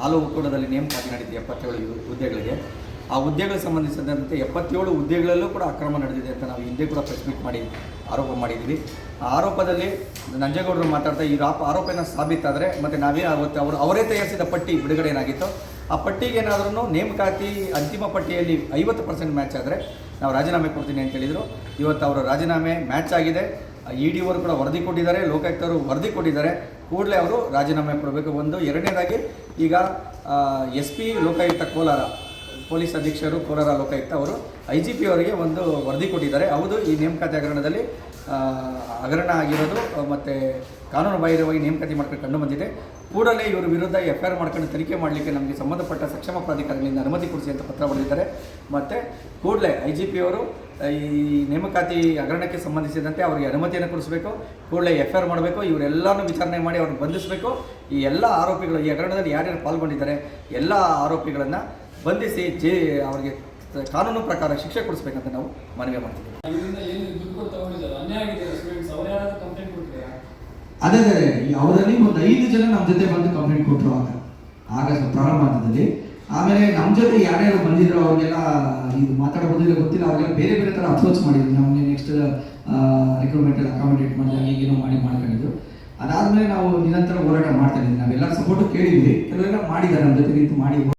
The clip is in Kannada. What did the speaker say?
ಹಾಲು ಒಕ್ಕೂಟದಲ್ಲಿ ನೇಮಕಾತಿ ನಡೆದಿದೆ ಎಪ್ಪತ್ತೇಳು ಹುದ್ದೆಗಳಿಗೆ. ಆ ಹುದ್ದೆಗಳಿಗೆ ಸಂಬಂಧಿಸಿದಂತೆ ಎಪ್ಪತ್ತೇಳು ಹುದ್ದೆಗಳಲ್ಲೂ ಕೂಡ ಅಕ್ರಮ ನಡೆದಿದೆ ಅಂತ ನಾವು ಹಿಂದೆ ಕೂಡ ಪ್ರೆಸ್ ಮೀಟ್ ಮಾಡಿ ಆರೋಪ ಮಾಡಿದ್ದೀವಿ ಆ ಆರೋಪದಲ್ಲಿ ನಂಜೇಗೌಡರು ಮಾತಾಡ್ತಾ ಈ ಆಪ ಆರೋಪನ ಸಾಬೀತಾದರೆ ಮತ್ತು ನಾವೇ ಆಗುತ್ತೆ ಅವರು ಅವರೇ ತಯಾರಿಸಿದ ಪಟ್ಟಿ ಬಿಡುಗಡೆ ಏನಾಗಿತ್ತು? ಆ ಪಟ್ಟಿಗೆ ಏನಾದ್ರೂ ನೇಮಕಾತಿ ಅಂತಿಮ ಪಟ್ಟಿಯಲ್ಲಿ ಐವತ್ತು ಪರ್ಸೆಂಟ್ ಮ್ಯಾಚ್ ಆದರೆ ನಾವು ರಾಜೀನಾಮೆ ಕೊಡ್ತೀನಿ ಅಂತ ಹೇಳಿದರು. ಇವತ್ತು ಅವರ ರಾಜೀನಾಮೆ ಮ್ಯಾಚ್ ಆಗಿದೆ. ಇ ಡಿ ಅವರು ಕೂಡ ವರದಿ ಕೊಟ್ಟಿದ್ದಾರೆ, ಲೋಕಾಯುಕ್ತರು ವರದಿ ಕೊಟ್ಟಿದ್ದಾರೆ. ಕೂಡಲೇ ಅವರು ರಾಜೀನಾಮೆ ಕೊಡಬೇಕು ಒಂದು. ಎರಡನೇದಾಗಿ ಈಗ S P Lokayukta Kolar, police ಅಧೀಕ್ಷರು Kolar Lokayukta ಅವರು ಐ ಜಿ ಪಿ ಅವರಿಗೆ ಒಂದು ವರದಿ ಕೊಟ್ಟಿದ್ದಾರೆ. ಹೌದು, ಈ ನೇಮಕಾತಿ ಹಗರಣದಲ್ಲಿ ಹಗರಣ ಆಗಿರೋದು, ಮತ್ತು ಕಾನೂನು ಬಾಹಿರವಾಗಿ ನೇಮಕಾತಿ ಮಾಡ್ಕೊಂಡು ಕಂಡು ಬಂದಿದೆ. ಕೂಡಲೇ ಇವರ ವಿರುದ್ಧ ಎಫ್ ಐ ಆರ್ ಮಾಡ್ಕೊಂಡು ತನಿಖೆ ಮಾಡಲಿಕ್ಕೆ ನಮಗೆ ಸಂಬಂಧಪಟ್ಟ ಸಕ್ಷಮ ಪ್ರಾಧಿಕಾರಗಳಿಂದ ಅನುಮತಿ ಕೊಡಿಸಿ ಅಂತ ಪತ್ರ ಬರೆದಿದ್ದಾರೆ. ಮತ್ತು ಕೂಡಲೇ ಐ ಜಿ ಪಿ ಅವರು ಈ ನೇಮಕಾತಿ ಹಗರಣಕ್ಕೆ ಸಂಬಂಧಿಸಿದಂತೆ ಅವರಿಗೆ ಅನುಮತಿಯನ್ನು ಕೊಡಿಸಬೇಕು ಕೂಡಲೇ ಎಫ್ ಐ ಆರ್ ಮಾಡಬೇಕು ಇವರೆಲ್ಲನೂ ವಿಚಾರಣೆ ಮಾಡಿ ಅವ್ರನ್ನ ಬಂಧಿಸಬೇಕು. ಈ ಎಲ್ಲ ಆರೋಪಿಗಳು ಈ ಹಗರಣದಲ್ಲಿ ಯಾರ್ಯಾರು ಪಾಲ್ಗೊಂಡಿದ್ದಾರೆ ಎಲ್ಲ ಆರೋಪಿಗಳನ್ನು ಬಂಧಿಸಿ ಜೇ ಅವರಿಗೆ ಕಾನೂನು ಪ್ರಕಾರ ಶಿಕ್ಷೆ ಕೊಡಿಸ್ಬೇಕಂತ ನಾವು ಮನವಿ ಮಾಡ್ತೀವಿ ಅದೇ ಅದೇ ಅವರಲ್ಲಿ ಒಂದು ಐದು ಜನ ನಮ್ಮ ಜೊತೆ ಬಂದು ಕಂಪ್ಲೇಂಟ್ ಕೊಟ್ಟರು ಆಗ. ಆಗ ಸ್ವಲ್ಪ ಪ್ರಾರಂಭ ಹಂತದಲ್ಲಿ ಆಮೇಲೆ ನಮ್ಮ ಜೊತೆ ಯಾರ್ಯಾರು ಬಂದಿದ್ರು, ಅವ್ರಿಗೆಲ್ಲ ಇದು ಇಲ್ಲ ಗೊತ್ತಿಲ್ಲ, ಅವ್ರಿಗೆಲ್ಲ ಬೇರೆ ಬೇರೆ ಥರ ಅಪ್ರೋಚ್ ಮಾಡಿದ್ವಿ ನಮಗೆ ನೆಕ್ಸ್ಟ್ ರಿಕ್ರೂಟ್ಮೆಂಟ್ ಎಲ್ಲ ಅಕಾಮಿಡೇಟ್ ಮಾಡಿದಾಗ ಈಗೇನೋ ಮಾಡಿ ಮಾಡ್ಕೊಂಡಿದ್ದು ಅದಾದಮೇಲೆ ನಾವು ನಿರಂತರ ಹೋರಾಟ ಮಾಡ್ತಾ ಇದ್ದೀವಿ ನಾವೆಲ್ಲ ಸಪೋರ್ಟು ಕೇಳಿದ್ವಿ. ಕೆಲವೆಲ್ಲ ಮಾಡಿದ್ದಾರೆ ನಮ್ಮ ಜೊತೆ ನಿಂತು ಮಾಡಿ